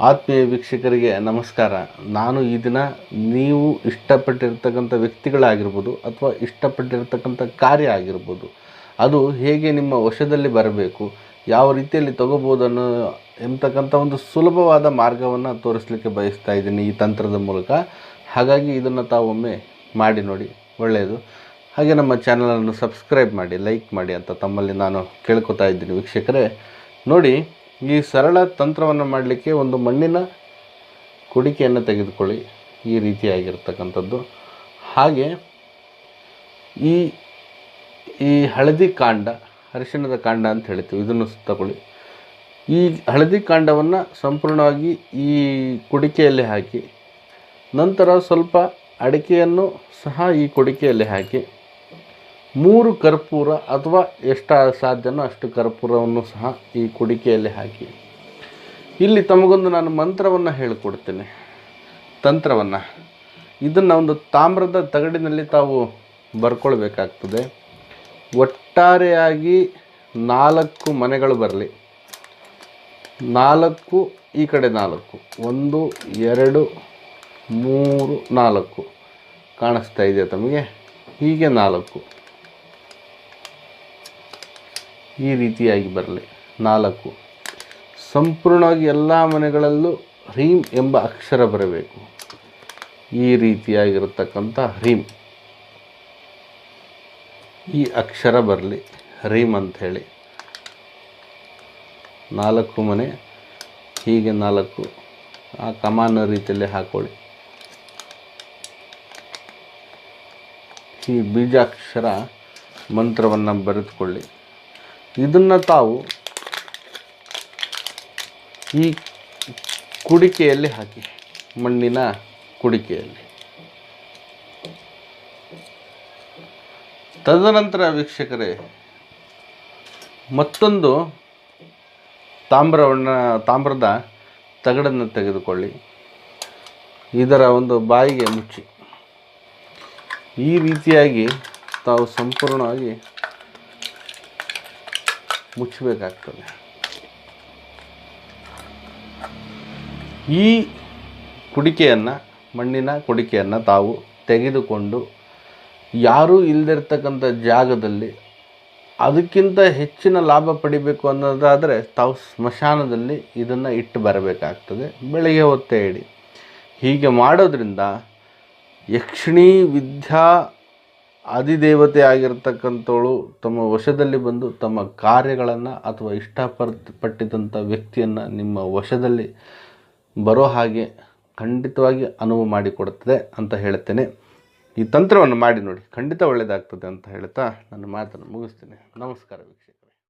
ಆತ್ಮೀಯ ವೀಕ್ಷಕರಿಗೆ ನಮಸ್ಕಾರ. ನಾನು ಈ ದಿನ ನೀವು ಇಷ್ಟಪಟ್ಟಿರ್ತಕ್ಕಂಥ ವ್ಯಕ್ತಿಗಳಾಗಿರ್ಬೋದು ಅಥವಾ ಇಷ್ಟಪಟ್ಟಿರ್ತಕ್ಕಂಥ ಕಾರ್ಯ ಆಗಿರ್ಬೋದು. ಅದು ಹೇಗೆ ನಿಮ್ಮ ವಶದಲ್ಲಿ ಬರಬೇಕು, ಯಾವ ರೀತಿಯಲ್ಲಿ ತಗೋಬೋದು ಅನ್ನೋ ಎಂಬತಕ್ಕಂಥ ಒಂದು ಸುಲಭವಾದ ಮಾರ್ಗವನ್ನು ತೋರಿಸಲಿಕ್ಕೆ ಬಯಸ್ತಾ ಇದ್ದೀನಿ ಈ ತಂತ್ರದ ಮೂಲಕ. ಹಾಗಾಗಿ ಇದನ್ನು ತಾವೊಮ್ಮೆ ಮಾಡಿ ನೋಡಿ, ಒಳ್ಳೆಯದು. ಹಾಗೆ ನಮ್ಮ ಚಾನಲನ್ನು ಸಬ್ಸ್ಕ್ರೈಬ್ ಮಾಡಿ ಲೈಕ್ ಮಾಡಿ ಅಂತ ತಮ್ಮಲ್ಲಿ ನಾನು ಕೇಳ್ಕೊತಾ ಇದ್ದೀನಿ ವೀಕ್ಷಕರೇ. ನೋಡಿ ಈ ಸರಳ ತಂತ್ರವನ್ನು ಮಾಡಲಿಕ್ಕೆ ಒಂದು ಮಣ್ಣಿನ ಕುಡಿಕೆಯನ್ನು ತೆಗೆದುಕೊಳ್ಳಿ. ಈ ರೀತಿಯಾಗಿರ್ತಕ್ಕಂಥದ್ದು. ಹಾಗೆ ಈ ಈ ಹಳದಿ ಕಾಂಡ, ಅರಿಶಿಣದ ಕಾಂಡ ಅಂತ ಹೇಳ್ತೀವಿ. ಇದನ್ನು ತಗೊಳ್ಳಿ. ಈ ಹಳದಿ ಕಾಂಡವನ್ನು ಸಂಪೂರ್ಣವಾಗಿ ಈ ಕುಡಿಕೆಯಲ್ಲಿ ಹಾಕಿ, ನಂತರ ಸ್ವಲ್ಪ ಅಡಿಕೆಯನ್ನು ಸಹ ಈ ಕುಡಿಕೆಯಲ್ಲಿ ಹಾಕಿ ಮೂರು ಕರ್ಪೂರ ಅಥವಾ ಎಷ್ಟು ಸಾಧ್ಯನೋ ಅಷ್ಟು ಕರ್ಪೂರವನ್ನು ಸಹ ಈ ಕುಡಿಕೆಯಲ್ಲಿ ಹಾಕಿ. ಇಲ್ಲಿ ತಮಗೊಂದು ನಾನು ಮಂತ್ರವನ್ನು ಹೇಳಿಕೊಡ್ತೇನೆ. ತಂತ್ರವನ್ನು. ಇದನ್ನು ಒಂದು ತಾಮ್ರದ ತಗಡಿನಲ್ಲಿ ತಾವು ಬರ್ಕೊಳ್ಬೇಕಾಗ್ತದೆ. ಒಟ್ಟಾರೆಯಾಗಿ ನಾಲ್ಕು ಮನೆಗಳು ಬರಲಿ. ನಾಲ್ಕು, ಈ ಕಡೆ ನಾಲ್ಕು. ಒಂದು, ಎರಡು, ಮೂರು, ನಾಲ್ಕು. ಕಾಣಿಸ್ತಾ ಇದೆಯಾ ತಮಗೆ? ಹೀಗೆ ನಾಲ್ಕು. ಈ ರೀತಿಯಾಗಿ ಬರಲಿ. ನಾಲ್ಕು, ಸಂಪೂರ್ಣವಾಗಿ ಎಲ್ಲ ಮನೆಗಳಲ್ಲೂ ಹ್ರೀಂ ಎಂಬ ಅಕ್ಷರ ಬರಬೇಕು. ಈ ರೀತಿಯಾಗಿರತಕ್ಕಂಥ ಹ್ರೀಂ. ಈ ಅಕ್ಷರ ಬರಲಿ, ಹ್ರೀಂ ಅಂಥೇಳಿ ನಾಲ್ಕು ಮನೆ, ಹೀಗೆ ನಾಲ್ಕು, ಆ ಕಮಾನ ರೀತಿಯಲ್ಲಿ ಹಾಕೊಳ್ಳಿ. ಈ ಬೀಜಾಕ್ಷರ ಮಂತ್ರವನ್ನು ಬರೆದುಕೊಳ್ಳಿ. ಇದನ್ನು ತಾವು ಈ ಕುಡಿಕೆಯಲ್ಲಿ ಹಾಕಿ, ಮಣ್ಣಿನ ಕುಡಿಕೆಯಲ್ಲಿ. ತದನಂತರ ವೀಕ್ಷಕರೇ, ಮತ್ತೊಂದು ತಾಮ್ರವನ್ನು, ತಾಮ್ರದ ತಗಡನ್ನು ತೆಗೆದುಕೊಳ್ಳಿ. ಇದರ ಒಂದು ಬಾಯಿಗೆ ಮುಚ್ಚಿ. ಈ ರೀತಿಯಾಗಿ ತಾವು ಸಂಪೂರ್ಣವಾಗಿ ಮುಚ್ಚಬೇಕಾಗ್ತದೆ. ಈ ಕುಡಿಕೆಯನ್ನು, ಮಣ್ಣಿನ ಕುಡಿಕೆಯನ್ನು ತಾವು ತೆಗೆದುಕೊಂಡು ಯಾರೂ ಇಲ್ಲದಿರ್ತಕ್ಕಂಥ ಜಾಗದಲ್ಲಿ ಅದಕ್ಕಿಂತ ಹೆಚ್ಚಿನ ಲಾಭ ಪಡಿಬೇಕು ಅನ್ನೋದಾದರೆ ತಾವು ಸ್ಮಶಾನದಲ್ಲಿ ಇದನ್ನು ಇಟ್ಟು ಬರಬೇಕಾಗ್ತದೆ, ಬೆಳಗ್ಗೆ ಹೊತ್ತೇ ಇಡಿ. ಹೀಗೆ ಮಾಡೋದ್ರಿಂದ ಯಕ್ಷಿಣಿ ವಿದ್ಯಾ ಅಧಿದೇವತೆ ಆಗಿರ್ತಕ್ಕಂಥವಳು ತಮ್ಮ ವಶದಲ್ಲಿ ಬಂದು ತಮ್ಮ ಕಾರ್ಯಗಳನ್ನು ಅಥವಾ ಇಷ್ಟಪಟ್ಟು ಪಟ್ಟಿದಂಥ ವ್ಯಕ್ತಿಯನ್ನು ನಿಮ್ಮ ವಶದಲ್ಲಿ ಬರೋ ಹಾಗೆ ಖಂಡಿತವಾಗಿ ಅನುವು ಮಾಡಿಕೊಡುತ್ತದೆ ಅಂತ ಹೇಳ್ತೇನೆ ಈ ತಂತ್ರವನ್ನು ಮಾಡಿ ನೋಡಿ, ಖಂಡಿತ ಒಳ್ಳೆಯದಾಗ್ತದೆ ಅಂತ ಹೇಳ್ತಾ ನನ್ನ ಮಾತನ್ನು ಮುಗಿಸ್ತೇನೆ. ನಮಸ್ಕಾರ ವೀಕ್ಷಕ